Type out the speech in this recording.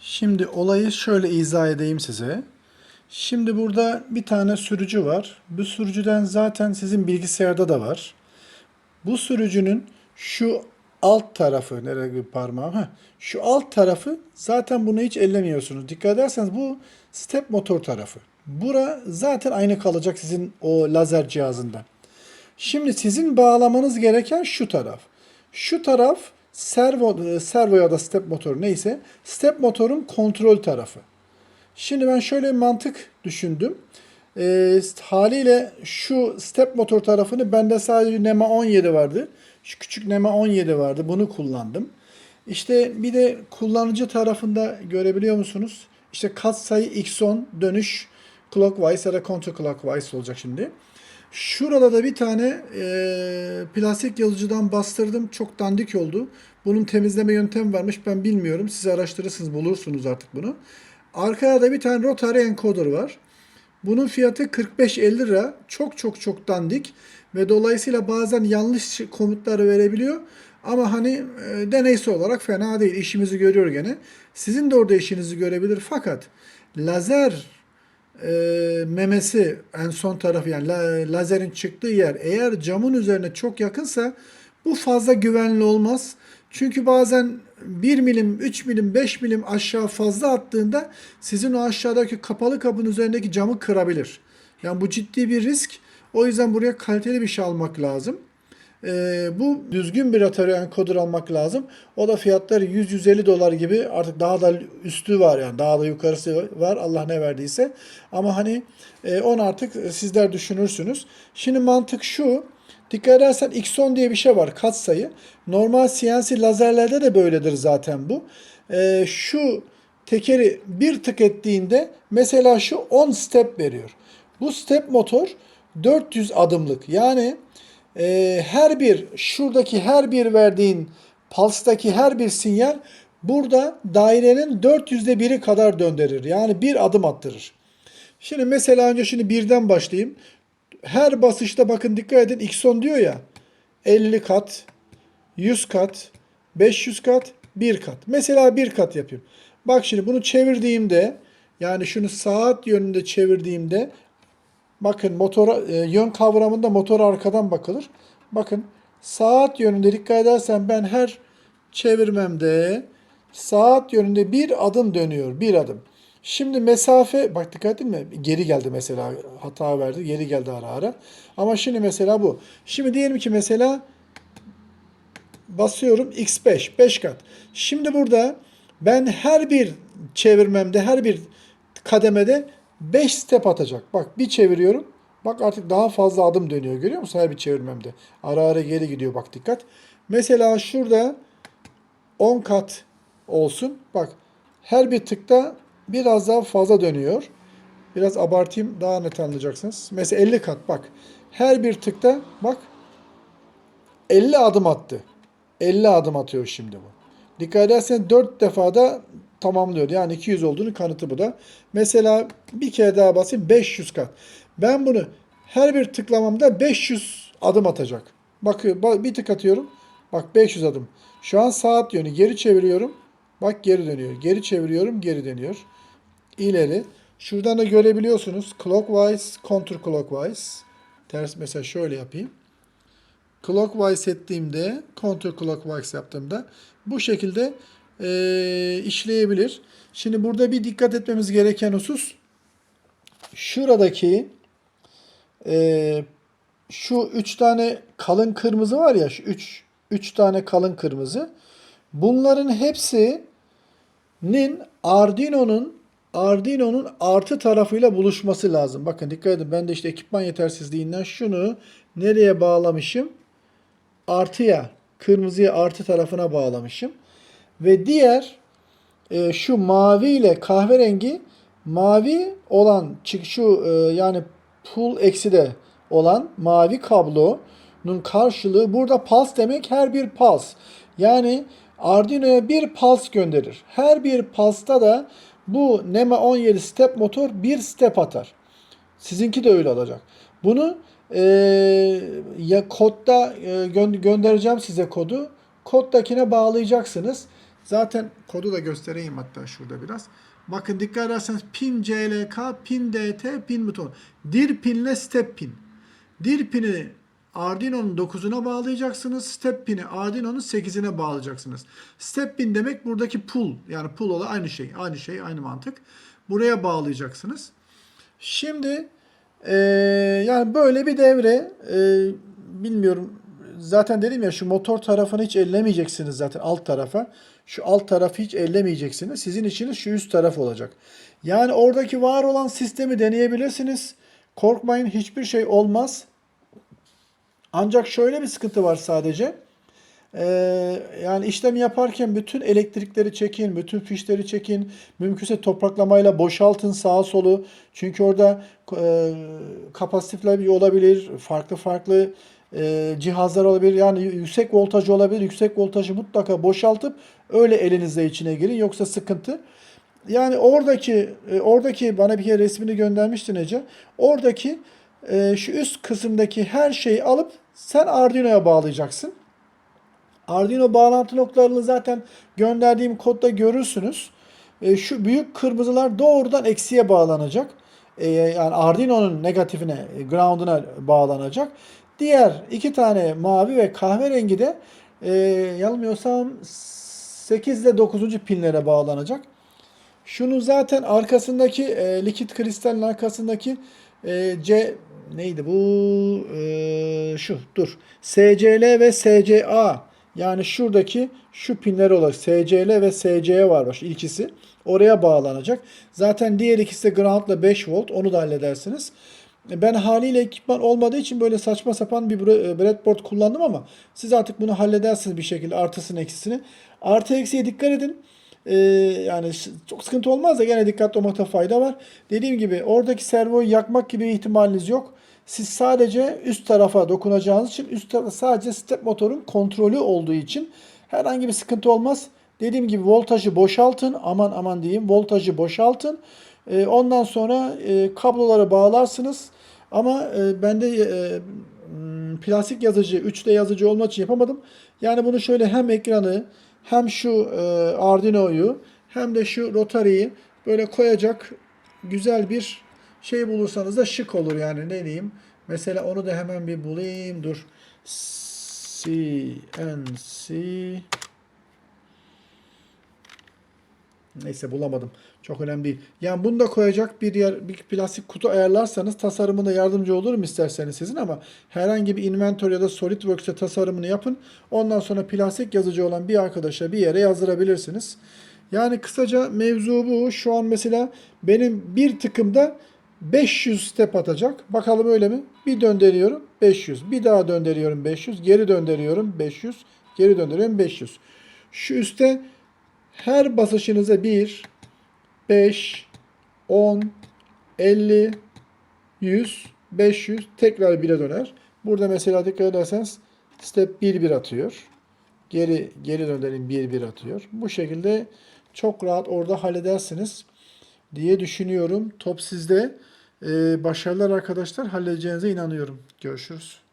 Şimdi olayı şöyle izah edeyim size. Şimdi burada bir tane sürücü var. Bu sürücüden zaten sizin bilgisayarda da var. Bu sürücünün şu alt tarafı, nereye bir parmağım? Heh, şu alt tarafı zaten bunu hiç ellemiyorsunuz. Dikkat ederseniz bu step motor tarafı. Bura zaten aynı kalacak sizin o lazer cihazında. Şimdi sizin bağlamanız gereken şu taraf. Şu taraf servo, e, servo ya da step motor neyse step motorun kontrol tarafı. Şimdi ben şöyle bir mantık düşündüm. Ee, haliyle şu step motor tarafını bende sadece NEMA 17 vardı. Şu küçük NEMA 17 vardı. Bunu kullandım. İşte bir de kullanıcı tarafında görebiliyor musunuz? İşte katsayı X10 dönüş clockwise ya da counterclockwise olacak şimdi. Şurada da bir tane e, plastik yazıcıdan bastırdım. Çok dandik oldu. Bunun temizleme yöntemi varmış. Ben bilmiyorum. Siz araştırırsınız bulursunuz artık bunu. Arkada da bir tane rotary encoder var. Bunun fiyatı 45-50 lira. Çok çok çok dandik. Ve dolayısıyla bazen yanlış komutları verebiliyor. Ama hani e, deneysel olarak fena değil. İşimizi görüyor gene. Sizin de orada işinizi görebilir. Fakat lazer e, memesi en son tarafı yani la- lazerin çıktığı yer eğer camın üzerine çok yakınsa bu fazla güvenli olmaz. Çünkü bazen 1 milim, 3 milim, 5 milim aşağı fazla attığında sizin o aşağıdaki kapalı kapının üzerindeki camı kırabilir. Yani bu ciddi bir risk. O yüzden buraya kaliteli bir şey almak lazım. Ee, bu düzgün bir rotary encoder almak lazım. O da fiyatları 100-150 dolar gibi artık daha da üstü var yani daha da yukarısı var Allah ne verdiyse. Ama hani e, onu artık sizler düşünürsünüz. Şimdi mantık şu. Dikkat edersen X10 diye bir şey var katsayı. Normal CNC lazerlerde de böyledir zaten bu. Ee, şu tekeri bir tık ettiğinde mesela şu 10 step veriyor. Bu step motor 400 adımlık. Yani e, her bir şuradaki her bir verdiğin pulse'daki her bir sinyal burada dairenin 400'de biri kadar döndürür. Yani bir adım attırır. Şimdi mesela önce şimdi birden başlayayım. Her basışta bakın dikkat edin X10 diyor ya 50 kat, 100 kat, 500 kat, 1 kat. Mesela bir kat yapayım. Bak şimdi bunu çevirdiğimde yani şunu saat yönünde çevirdiğimde bakın motora e, yön kavramında motora arkadan bakılır. Bakın saat yönünde dikkat edersen ben her çevirmemde saat yönünde bir adım dönüyor. Bir adım. Şimdi mesafe bak dikkat ettin mi? Geri geldi mesela hata verdi. Geri geldi ara ara. Ama şimdi mesela bu. Şimdi diyelim ki mesela basıyorum X5 5 kat. Şimdi burada ben her bir çevirmemde her bir kademede 5 step atacak. Bak bir çeviriyorum. Bak artık daha fazla adım dönüyor. Görüyor musun her bir çevirmemde? Ara ara geri gidiyor bak dikkat. Mesela şurada 10 kat olsun. Bak her bir tıkta biraz daha fazla dönüyor. Biraz abartayım daha net anlayacaksınız. Mesela 50 kat bak. Her bir tıkta bak 50 adım attı. 50 adım atıyor şimdi bu. Dikkat edersen 4 defada tamamlıyor. Yani 200 olduğunu kanıtı bu da. Mesela bir kere daha basayım 500 kat. Ben bunu her bir tıklamamda 500 adım atacak. Bak, bir tık atıyorum. Bak 500 adım. Şu an saat yönü geri çeviriyorum. Bak geri dönüyor. Geri çeviriyorum geri dönüyor. İleri. Şuradan da görebiliyorsunuz. Clockwise, counterclockwise. Ters mesela şöyle yapayım. Clockwise ettiğimde, counterclockwise yaptığımda bu şekilde e, işleyebilir. Şimdi burada bir dikkat etmemiz gereken husus şuradaki e, şu üç tane kalın kırmızı var ya şu üç, üç tane kalın kırmızı bunların hepsinin Arduino'nun Arduino'nun artı tarafıyla buluşması lazım. Bakın dikkat edin ben de işte ekipman yetersizliğinden şunu nereye bağlamışım? Artıya, kırmızıya artı tarafına bağlamışım. Ve diğer e, şu mavi ile kahverengi mavi olan şu e, yani pull eksi de olan mavi kablonun karşılığı burada pulse demek her bir pulse. Yani Arduino'ya bir pulse gönderir. Her bir pulse'ta da bu NEMA 17 step motor bir step atar. Sizinki de öyle olacak. Bunu e, ya kodda e, gö- göndereceğim size kodu. Koddakine bağlayacaksınız. Zaten kodu da göstereyim hatta şurada biraz. Bakın dikkat ederseniz pin CLK, pin DT, pin buton. Dir pinle step pin. Dir pini Arduino'nun 9'una bağlayacaksınız. Step pini Arduino'nun 8'ine bağlayacaksınız. Step pin demek buradaki pull. Yani pull olan aynı şey. Aynı şey, aynı mantık. Buraya bağlayacaksınız. Şimdi eee, yani böyle bir devre eee, bilmiyorum zaten dedim ya şu motor tarafını hiç ellemeyeceksiniz zaten alt tarafa. Şu alt tarafı hiç ellemeyeceksiniz. Sizin işiniz şu üst taraf olacak. Yani oradaki var olan sistemi deneyebilirsiniz. Korkmayın hiçbir şey olmaz. Ancak şöyle bir sıkıntı var sadece. Ee, yani işlem yaparken bütün elektrikleri çekin, bütün fişleri çekin. Mümkünse topraklamayla boşaltın sağa solu. Çünkü orada e, kapasitifler olabilir, farklı farklı e, cihazlar olabilir. Yani yüksek voltaj olabilir. Yüksek voltajı mutlaka boşaltıp öyle elinizle içine girin. Yoksa sıkıntı. Yani oradaki e, oradaki bana bir kere resmini göndermiştin Ece. Oradaki e, şu üst kısımdaki her şeyi alıp sen Arduino'ya bağlayacaksın. Arduino bağlantı noktalarını zaten gönderdiğim kodda görürsünüz. E, şu büyük kırmızılar doğrudan eksiye bağlanacak. E, yani Arduino'nun negatifine, e, ground'una bağlanacak. Diğer iki tane mavi ve kahverengi de e, yanılmıyorsam 8 ile 9. pinlere bağlanacak. Şunun zaten arkasındaki e, likit kristalin arkasındaki e, C neydi bu? E, şu dur. SCL ve SCA yani şuradaki şu pinler olarak SCL ve SCE var baş ikisi. Oraya bağlanacak. Zaten diğer ikisi de groundla 5 volt. Onu da halledersiniz. Ben haliyle ekipman olmadığı için böyle saçma sapan bir bre- breadboard kullandım ama siz artık bunu halledersiniz bir şekilde artısını eksisini. Artı eksiye dikkat edin. Ee, yani çok sıkıntı olmaz da gene dikkatli olmakta fayda var. Dediğim gibi oradaki servoyu yakmak gibi ihtimaliniz yok. Siz sadece üst tarafa dokunacağınız için üst tarafa sadece step motorun kontrolü olduğu için herhangi bir sıkıntı olmaz. Dediğim gibi voltajı boşaltın. Aman aman diyeyim. Voltajı boşaltın. Ee, ondan sonra e, kabloları bağlarsınız. Ama e, ben de e, plastik yazıcı, 3D yazıcı olmak için yapamadım. Yani bunu şöyle hem ekranı hem şu e, Arduino'yu hem de şu Rotary'yi böyle koyacak güzel bir şey bulursanız da şık olur yani ne diyeyim. Mesela onu da hemen bir bulayım. Dur. CNC Neyse bulamadım. Çok önemli değil. Yani bunu da koyacak bir yer, bir plastik kutu ayarlarsanız tasarımına yardımcı olurum isterseniz sizin ama herhangi bir Inventor ya da SolidWorks'te tasarımını yapın. Ondan sonra plastik yazıcı olan bir arkadaşa bir yere yazdırabilirsiniz. Yani kısaca mevzu bu. Şu an mesela benim bir tıkımda 500 step atacak. Bakalım öyle mi? Bir döndürüyorum 500. Bir daha döndürüyorum 500. Geri döndürüyorum 500. Geri döndürüyorum 500. Şu üstte her basışınıza 1, 5, 10, 50, 100, 500 tekrar 1'e döner. Burada mesela dikkat ederseniz step 1 1 atıyor. Geri geri dönelim 1 1 atıyor. Bu şekilde çok rahat orada halledersiniz diye düşünüyorum. Top sizde. Ee, başarılar arkadaşlar. Halledeceğinize inanıyorum. Görüşürüz.